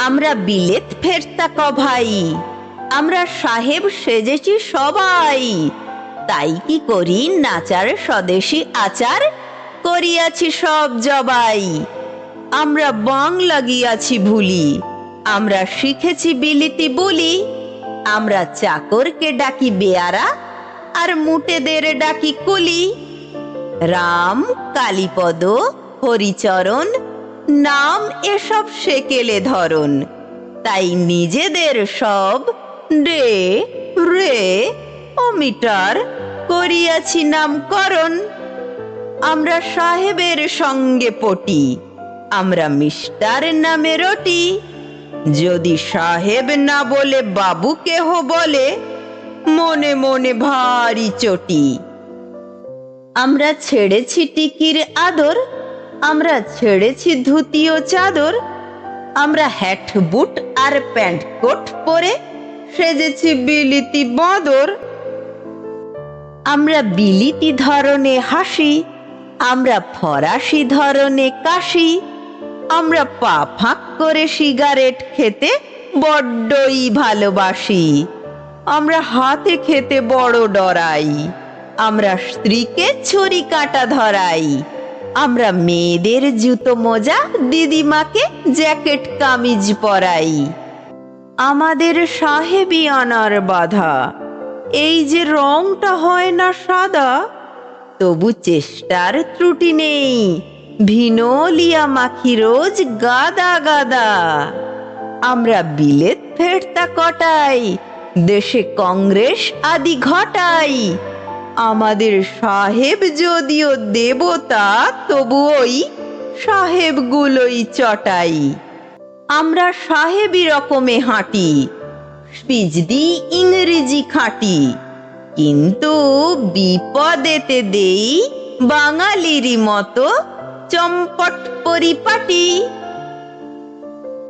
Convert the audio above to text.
আমরা বিলেত ফেরতা কভাই। আমরা সাহেব সেজেছি সবাই। তাই কি করি নাচার স্বদেশী আচার? করিয়াছি সব জবাই। আমরা বাংলা গিয়াছি ভুলি। আমরা শিখেছি বিলিতি বলি। আমরা চাকরকে ডাকি বেয়ারা আর মুটেদের ডাকি কুলি। রাম, কালীপদ, হরিচরণ নাম এসব সেকেলে ধরন। তাই নিজেদের সব ডে, রে অমিটার করিয়াছি নামকরণ। আমরা সাহেবের সঙ্গে পটি, আমরা মিস্টার নামে রটি। যদি সাহেব না বলে বাবু কেহ বলে, মনে মনে ভারী চটি। আমরা ছেড়েছি টিকির আদর আমরা ছেড়েছি ধুতি ও চাদর, আমরা হ্যাট বুট আর প্যান্ট কোট পরে সেজেছি বিলিতি বদর। আমরা বিলিতি ধরনে হাসি, আমরা ফরাসি ধরনে কাশি, আমরা পা ফাঁক করে সিগারেট খেতে বড্ডই ভালোবাসি। আমরা হাতে খেতে বড় ডরাই, আমরা স্ত্রীকে ছুরি কাটা ধরাই। আমরা মেয়েদের জুতো মোজা, দিদিমাকে জ্যাকেট, কামিজ পরাই। আমাদের সাহেবি আনার বাধা। এই যে রংটা হয় না সাদা, তবু চেষ্টার ত্রুটি নেই। ভিনোলিয়া মাখি রোজ গাদা গাদা। আমরা বিলেত ফেরতা কটাই, দেশে কংগ্রেস আদি ঘটাই। আমাদের সাহেব যদিও দেবতা তবু ওই সাহেবগুলোই চটাই। আমরা সাহেবি রকমে হাঁটি, পিজদি ইংরেজি খাঁটি। কিন্তু বিপদেতে দেই বাঙালিরই মতো চম্পট পরিপাটি।